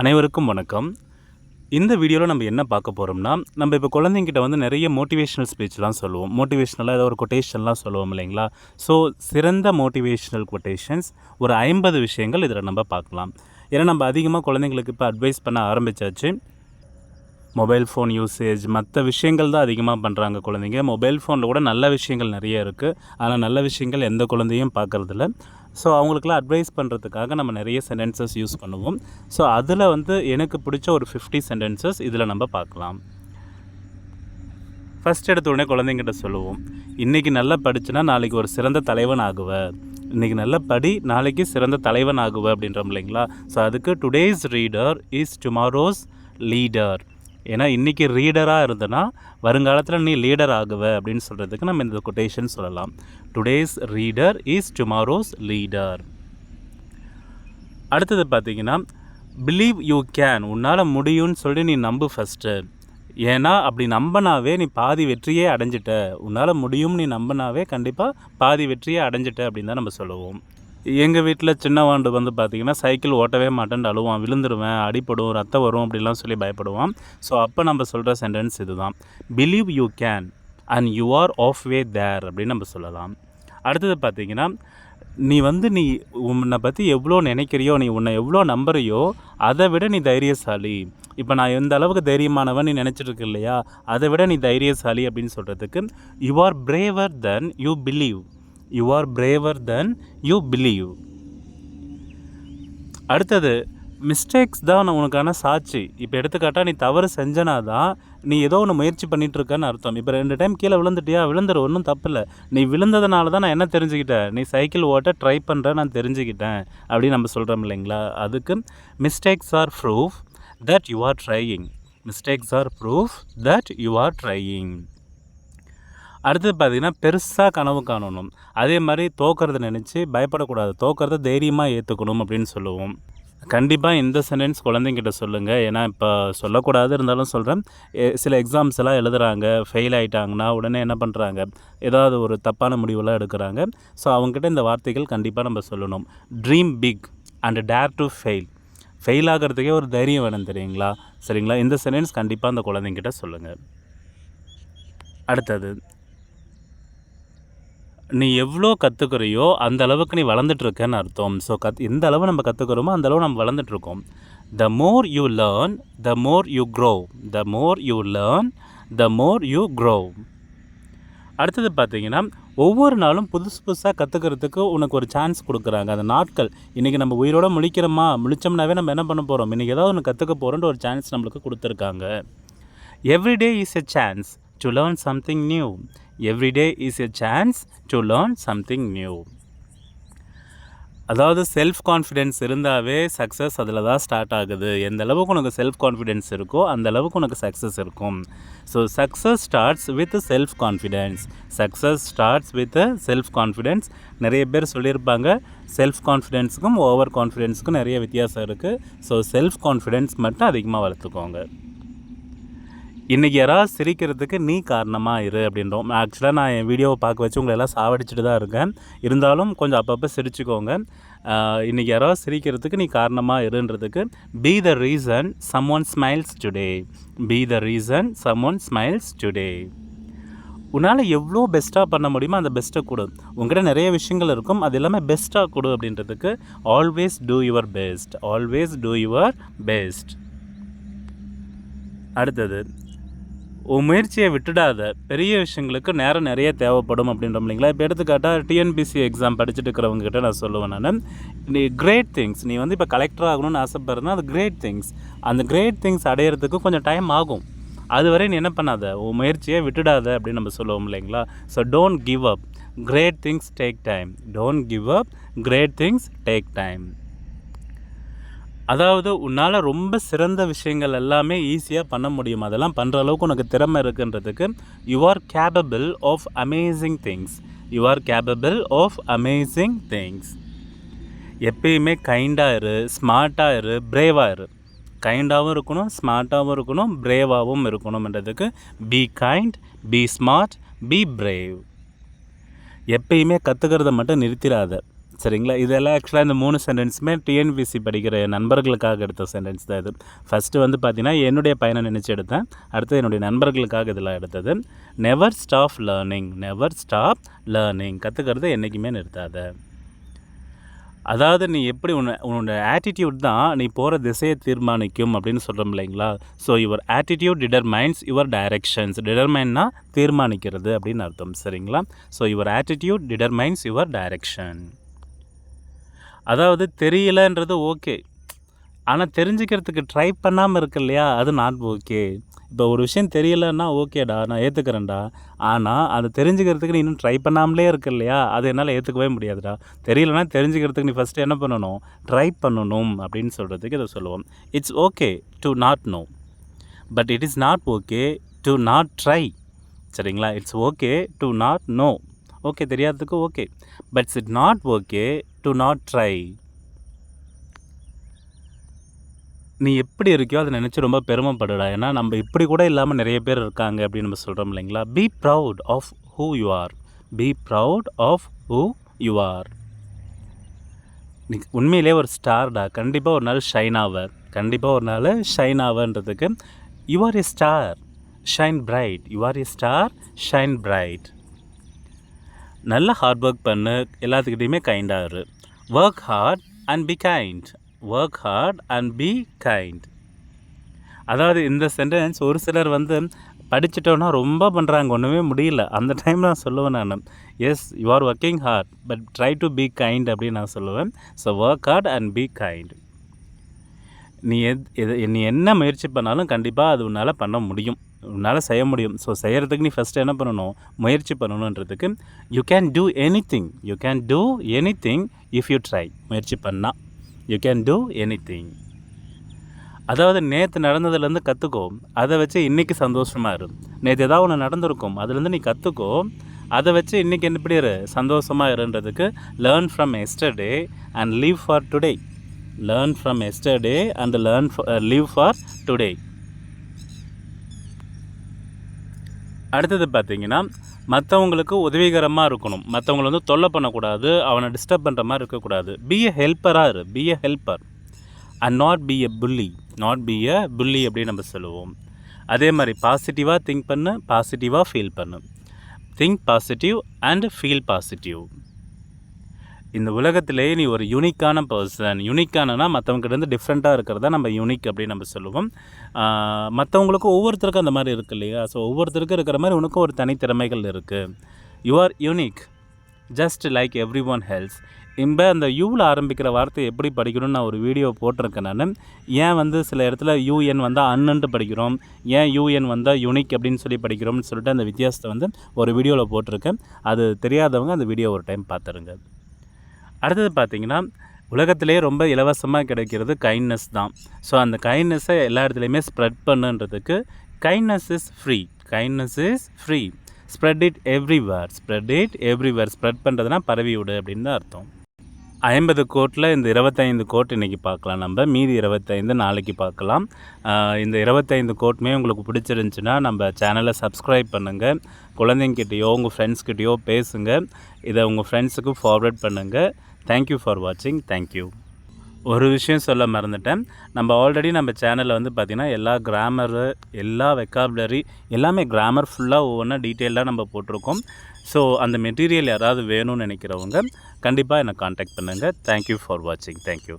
அனைவருக்கும் வணக்கம். இந்த வீடியோவில் நம்ம என்ன பார்க்க போகிறோம்னா நம்ம இப்போ குழந்தைங்கிட்ட வந்து நிறைய மோட்டிவேஷனல் ஸ்பீச்லாம் சொல்லுவோம். மோட்டிவேஷ்னலாக ஏதோ ஒரு கொட்டேஷன்லாம் சொல்லுவோம் இல்லைங்களா? ஸோ சிறந்த மோட்டிவேஷ்னல் கொட்டேஷன்ஸ் ஒரு ஐம்பது விஷயங்கள் இதில் நம்ம பார்க்கலாம். ஏன்னா நம்ம அதிகமாக குழந்தைங்களுக்கு இப்போ அட்வைஸ் பண்ண ஆரம்பிச்சாச்சு. மொபைல் ஃபோன் யூசேஜ் மற்ற விஷயங்கள் தான் அதிகமாக பண்ணுறாங்க குழந்தைங்க. மொபைல் ஃபோனில் கூட நல்ல விஷயங்கள் நிறைய இருக்குது ஆனால் நல்ல விஷயங்கள் எந்த குழந்தையும் பார்க்குறதில்ல. ஸோ அவங்களுக்குலாம் அட்வைஸ் பண்ணுறதுக்காக நம்ம நிறைய சென்டென்சஸ் யூஸ் பண்ணுவோம். ஸோ அதில் வந்து எனக்கு பிடிச்ச ஒரு ஃபிஃப்டி சென்டென்சஸ் இதில் நம்ம பார்க்கலாம். ஃபஸ்ட் எடுத்த உடனே குழந்தைங்கிட்ட சொல்லுவோம். இன்றைக்கி நல்லா படிச்சுனா நாளைக்கு ஒரு சிறந்த தலைவன் ஆகுவ. இன்றைக்கி நல்லா படி நாளைக்கு சிறந்த தலைவன் ஆகுவ. அப்படின்றோம் இல்லைங்களா? ஸோ அதுக்கு today's reader is tomorrow's leader ஏன்னா இன்றைக்கி ரீடராக இருந்தனா வருங்காலத்தில் நீ லீடர் ஆகுவ அப்படின்னு சொல்கிறதுக்கு நம்ம இந்த கொட்டேஷன் சொல்லலாம். Today's reader is tomorrow's leader அடுத்தது பார்த்தீங்கன்னா பிலீவ் யூ கேன் உன்னால் முடியும்னு சொல்லி நீ நம்பு ஃபஸ்ட்டு ஏன்னா அப்படி நம்பினாவே நீ பாதி வெற்றியே அடைஞ்சிட்ட. உன்னால் முடியும் நீ நம்பினாவே கண்டிப்பாக பாதி வெற்றியே அடைஞ்சிட்ட அப்படின்னு தான் நம்ம சொல்லுவோம். எங்கள் வீட்டில் சின்ன வாண்டு வந்து பார்த்திங்கன்னா சைக்கிள் ஓட்டவே மாட்டேன்னு அழுவான். விழுந்துருவேன் அடிப்படும் ரத்தம் வரும் அப்படிலாம் சொல்லி பயப்படுவான். ஸோ அப்போ நம்ம சொல்கிற சென்டென்ஸ் இதுதான். Believe you can and you are half way there அப்படின்னு நம்ம சொல்லலாம். அடுத்தது பார்த்திங்கன்னா நீ வந்து நீ உன்னை பற்றி எவ்வளோ நினைக்கிறியோ நீ உன்னை எவ்வளோ நம்புறியோ அதை விட நீ தைரியசாலி. இப்போ நான் எந்த அளவுக்கு தைரியமானவன் நீ நினச்சிட்டு இல்லையா? அதை விட நீ தைரியசாலி அப்படின்னு சொல்கிறதுக்கு you are braver than you believe you are braver than you believe அடுத்தது மிஸ்டேக்ஸ் தான் உனக்கான சாட்சி. இப்போ எடுத்துக்காட்டால் நீ தவறு செஞ்சனா தான் நீ ஏதோ ஒன்று முயற்சி பண்ணிகிட்ருக்கன்னு அர்த்தம். இப்போ ரெண்டு டைம் கீழே விழுந்துட்டியா? விழுந்துரு ஒன்றும் தப்பில்லை. நீ விழுந்ததுனால தான் நான் என்ன தெரிஞ்சுக்கிட்டேன் நீ சைக்கிள் ஓட்ட ட்ரை பண்ணுற நான் தெரிஞ்சுக்கிட்டேன். அப்படின்னு நம்ம சொல்கிறோம் இல்லைங்களா? அதுக்கு mistakes are proof that you are trying mistakes are proof that you are trying அடுத்தது பார்த்திங்கன்னா பெருசாக கனவு காணணும். அதே மாதிரி தோக்கிறத நினச்சி பயப்படக்கூடாது. தோக்கிறத தைரியமாக ஏற்றுக்கணும் அப்படின்னு சொல்லுவோம். கண்டிப்பாக இந்த சென்டென்ஸ் குழந்தைங்கிட்ட சொல்லுங்கள் ஏன்னா இப்போ சொல்லக்கூடாது இருந்தாலும் சொல்கிறேன் சில எக்ஸாம்ஸ் எல்லாம் எழுதுகிறாங்க ஃபெயில் ஆகிட்டாங்கன்னா உடனே என்ன பண்ணுறாங்க ஏதாவது ஒரு தப்பான முடிவெல்லாம் எடுக்கிறாங்க. ஸோ அவங்ககிட்ட இந்த வார்த்தைகள் கண்டிப்பாக நம்ம சொல்லணும். Dream big and dare to fail fail ஆகிறதுக்கே ஒரு தைரியம் வேணும் தெரியுங்களா? சரிங்களா? இந்த சென்டென்ஸ் கண்டிப்பாக அந்த குழந்தைங்கிட்ட சொல்லுங்கள் அடுத்தது நீ எவ்வளோ கற்றுக்குறியோ அந்த அளவுக்கு நீ வளர்ந்துட்டுருக்கன்னு அர்த்தம். ஸோ கத் எந்த அளவு நம்ம கற்றுக்கிறோமோ அந்த அளவு நம்ம வளர்ந்துட்டுருக்கோம் the more you learn the more you grow the more you learn the more you grow அடுத்தது பார்த்தீங்கன்னா ஒவ்வொரு நாளும் புதுசு புதுசாக கற்றுக்கிறதுக்கு உனக்கு ஒரு சான்ஸ் கொடுக்குறாங்க. அந்த நாட்கள் இன்றைக்கி நம்ம உயிரோடு முழிக்கிறோமா? முழிச்சோம்னாவே நம்ம என்ன பண்ண போகிறோம் இன்றைக்கி ஏதாவது ஒன்று கற்றுக்க போகிறோன்ற ஒரு சான்ஸ் நம்மளுக்கு கொடுத்துருக்காங்க. Everyday is a chance to learn something new every day is a chance to learn something new அதாவது செல்ஃப் கான்ஃபிடென்ஸ் இருந்தாவே சக்ஸஸ் அதில் தான் ஸ்டார்ட் ஆகுது. எந்த அளவுக்கு உனக்கு செல்ஃப் கான்ஃபிடென்ஸ் இருக்கோ அந்த அளவுக்கு உனக்கு சக்ஸஸ் இருக்கும். So success starts with self confidence success starts with self confidence நிறைய பேர் சொல்லியிருப்பாங்க செல்ஃப் கான்ஃபிடென்ஸுக்கும் ஓவர் கான்ஃபிடென்ஸுக்கும் நிறைய வித்தியாசம் இருக்குது ஸோ செல்ஃப் கான்ஃபிடென்ஸ் மட்டும் அதிகமாக வளர்த்துக்கோங்க. இன்றைக்கி யாராவது சிரிக்கிறதுக்கு நீ காரணமாக இரு அப்படின்றோம். ஆக்சுவலாக நான் என் வீடியோவை பார்க்க வச்சு உங்களை எல்லாம் சாவடிச்சுட்டு தான் இருக்கேன். இருந்தாலும் கொஞ்சம் அப்பப்போ சிரிச்சுக்கோங்க. இன்றைக்கி யாராவது சிரிக்கிறதுக்கு நீ காரணமாக இருன்றதுக்கு be the reason someone smiles today be the reason someone smiles today உன்னால் எவ்வளோ பெஸ்ட்டாக பண்ண முடியுமோ அந்த பெஸ்ட்டை கொடு. உங்கள்கிட்ட நிறைய விஷயங்கள் இருக்கும். அது எல்லாமே பெஸ்ட்டாக கொடு அப்படின்றதுக்கு always do your best always do your best அடுத்தது உன் முயற்சியை விட்டுடாத. பெரிய விஷயங்களுக்கு நேரம் நிறைய தேவைப்படும் அப்படின்றோம் இல்லைங்களா இப்போ எடுத்துக்காட்டால் டிஎன்பிசி எக்ஸாம் படிச்சுட்டு இருக்கிறவங்க கிட்ட நான் சொல்லுவேன் நான். நீ கிரேட் திங்ஸ் நீ வந்து இப்போ கலெக்டர் ஆகணும்னு ஆசைப்படுறதுனா அது கிரேட் திங்ஸ் அந்த கிரேட் திங்ஸ் அடையிறதுக்கு கொஞ்சம் டைம் ஆகும். அதுவரை நீ என்ன பண்ணாத? உன் முயற்சியை விட்டுடாத அப்படின்னு நம்ம சொல்லுவோம் இல்லைங்களா? So don't give up great things take time don't give up great things take time அதாவது உன்னால் ரொம்ப சிறந்த விஷயங்கள் எல்லாமே ஈஸியாக பண்ண முடியும். அதெல்லாம் பண்ணுற அளவுக்கு உனக்கு திறமை இருக்குன்றதுக்கு you are capable of amazing things you are capable of amazing things எப்பயுமே கைண்டாக இரு ஸ்மார்ட்டாக இரு பிரேவாக இரு. கைண்டாகவும் இருக்கணும் ஸ்மார்ட்டாகவும் இருக்கணும் பிரேவாகவும் இருக்கணும்ன்றதுக்கு be kind be smart be brave எப்பயுமே கற்றுக்கிறத மட்டும் நிறுத்திடாத. சரிங்களா? இதெல்லாம் ஆக்சுவலாக இந்த மூணு சென்டென்ஸுமே டிஎன்பிசி படிக்கிற நண்பர்களுக்காக எடுத்த சென்டென்ஸ் தான் இது. ஃபஸ்ட்டு வந்து பார்த்தீங்கன்னா என்னுடைய பையனை நினச்சி எடுத்தேன். அடுத்து என்னுடைய நண்பர்களுக்காக இதெல்லாம் எடுத்தது. Never stop learning never stop learning கற்றுக்கிறது என்றைக்குமே நிறுத்தாத. அதாவது நீ எப்படி உன்னை உன்னோட ஆட்டிடியூட் தான் நீ போகிற திசையை தீர்மானிக்கும் அப்படின்னு சொல்கிறோம் இல்லைங்களா? So your attitude determines your directions டிடர்மைன்னா தீர்மானிக்கிறது அப்படின்னு அர்த்தம். சரிங்களா? So your attitude determines your direction அதாவது தெரியலன்றது ஓகே. ஆனால் தெரிஞ்சுக்கிறதுக்கு ட்ரை பண்ணாமல் இருக்கு இல்லையா அது நாட் ஓகே இப்போ ஒரு விஷயம் தெரியலன்னா ஓகேடா நான் ஏற்றுக்கிறேன்டா ஆனால் அதை தெரிஞ்சுக்கிறதுக்கு நீ இன்னும் ட்ரை பண்ணாமலே இருக்கு இல்லையா அது என்னால் ஏற்றுக்கவே முடியாதுடா. தெரியலனா தெரிஞ்சுக்கிறதுக்கு நீ ஃபஸ்ட்டு என்ன பண்ணணும்? ட்ரை பண்ணணும் அப்படின்னு சொல்கிறதுக்கு இதை சொல்லுவோம். It's okay to not know but it is not okay to not try சரிங்களா? It's okay to not know okay தெரியாததுக்கு okay. Buts it not okay to not try நீ எப்படி இருக்கியோ அதை நினச்சி ரொம்ப பெருமைப்படுடா. ஏன்னா நம்ம இப்படி கூட இல்லாமல் நிறைய பேர் இருக்காங்க அப்படின்னு நம்ம சொல்கிறோம் இல்லைங்களா? Be proud of who you are be proud of who you are நீ உண்மையிலே ஒரு ஸ்டார்டா. கண்டிப்பாக ஒரு நாள் ஷைன் ஆவ. கண்டிப்பாக ஒரு நாள் shine ஆவன்றதுக்கு you are a star shine bright you are a star shine bright நல்ல ஹார்ட் ஒர்க் பண்ணு எல்லாத்துக்கிட்டையுமே கைண்டாக இரு. Work hard and be kind work hard and be kind அதாவது இந்த சென்டென்ஸ் ஒரு சிலர் வந்து படிச்சிட்டோன்னா ரொம்ப பண்ணுறாங்க ஒன்றுமே முடியல. அந்த டைம் நான் சொல்லுவேன் நான். Yes you are working hard but try to be kind அப்படின்னு நான் சொல்லுவேன். So work hard and be kind நீ எத் எது நீ என்ன முயற்சி பண்ணாலும் கண்டிப்பாக அது உன்னால் பண்ண முடியும். உன்னால் செய்ய முடியும். ஸோ செய்கிறதுக்கு நீ ஃபஸ்ட்டு என்ன பண்ணணும்? முயற்சி பண்ணணுன்றதுக்கு you can do anything you can do anything if you try முயற்சி பண்ணால் you can do anything அதாவது நேற்று நடந்ததுலேருந்து கற்றுக்கோ அதை வச்சு இன்றைக்கி சந்தோஷமாக இரு. நேற்று ஏதாவது ஒன்று நடந்திருக்கும். அதுலேருந்து நீ கற்றுக்கோ அதை வச்சு இன்றைக்கி என்ன இரு? சந்தோஷமாக இருன்றதுக்கு learn from yesterday and live for today learn from yesterday and learn live for today அடுத்தது பார்த்தீங்கன்னா மற்றவங்களுக்கு உதவிகரமாக இருக்கணும். மற்றவங்கள வந்து தொல்லை பண்ணக்கூடாது அவனை டிஸ்டர்ப் பண்ணுற மாதிரி இருக்கக்கூடாது. பி எ ஹெல்ப்பராக இரு. Be a helper and not be a bully not be எ புள்ளி அப்படின்னு நம்ம சொல்லுவோம். அதே மாதிரி பாசிட்டிவாக திங்க் பண்ணு பாசிட்டிவாக ஃபீல் பண்ணு. Think positive and feel positive இந்த உலகத்திலேயே நீ ஒரு யூனிக்கான பர்சன் யூனிக்கானனா மற்றவங்ககிட்ட டிஃப்ரெண்ட்டாக இருக்கிறதா நம்ம யூனிக் அப்படின்னு நம்ம சொல்லுவோம். மற்றவங்களுக்கும் ஒவ்வொருத்தருக்கும் அந்த மாதிரி இருக்குது இல்லையா? ஸோ ஒவ்வொருத்தருக்கும் இருக்கிற மாதிரி உனக்கும் ஒரு தனித்திறமைகள் இருக்குது you are unique just like everyone else இப்போ அந்த யூவில் ஆரம்பிக்கிற வார்த்தை எப்படி படிக்கணும்னு நான் ஒரு வீடியோ போட்டிருக்கேன் நான். ஏன் வந்து சில இடத்துல யூஎன் வந்தால் அன்னன்ட்டு படிக்கிறோம்? ஏன் யூஎன் வந்தால் யூனிக் அப்படின்னு சொல்லி படிக்கிறோம்னு சொல்லிட்டு அந்த வித்தியாசத்தை வந்து ஒரு வீடியோவில் போட்டிருக்கேன். அது தெரியாதவங்க அந்த வீடியோ ஒரு டைம் பார்த்துருங்க. அடுத்தது பார்த்திங்கன்னா உலகத்திலே ரொம்ப இலவசமாக கிடைக்கிறது கைண்ட்னஸ் தான். ஸோ அந்த கைண்ட்னஸை எல்லா இடத்துலையுமே spread பண்ணுன்றதுக்கு kindness is free kindness is free spread it everywhere spread it everywhere spread பண்ணுறதுனா பரவி விடு அப்படின்னு தான் அர்த்தம். ஐம்பது கோட்டில் இந்த இருபத்தைந்து கோட் இன்றைக்கி பார்க்கலாம் நம்ம. மீதி இருபத்தைந்து நாளைக்கு பார்க்கலாம். இந்த இருபத்தைந்து கோட்டுமே உங்களுக்கு பிடிச்சிருந்துச்சுன்னா நம்ம சேனலை சப்ஸ்கிரைப் பண்ணுங்கள் குழந்தைங்கிட்டேயோ உங்கள் ஃப்ரெண்ட்ஸ்கிட்டேயோ பேசுங்க. இதை உங்கள் ஃப்ரெண்ட்ஸுக்கு ஃபார்வர்ட் பண்ணுங்கள் தேங்க்யூ ஃபார் வாட்சிங் தேங்க்யூ ஒரு விஷயம் சொல்ல மறந்துட்டேன். நம்ம ஆல்ரெடி நம்ம சேனலில் வந்து பார்த்திங்கன்னா எல்லா கிராமரு எல்லா வெக்காபுலரி எல்லாமே கிராமர் ஃபுல்லாக ஒவ்வொன்றா டீட்டெயிலாக நம்ம போட்டிருக்கோம். ஸோ அந்த மெட்டீரியல் யாராவது வேணும்னு நினைக்கிறவங்க கண்டிப்பாக என்னை காண்டாக்ட் பண்ணுங்கள் தேங்க்யூ ஃபார் வாட்சிங் தேங்க்யூ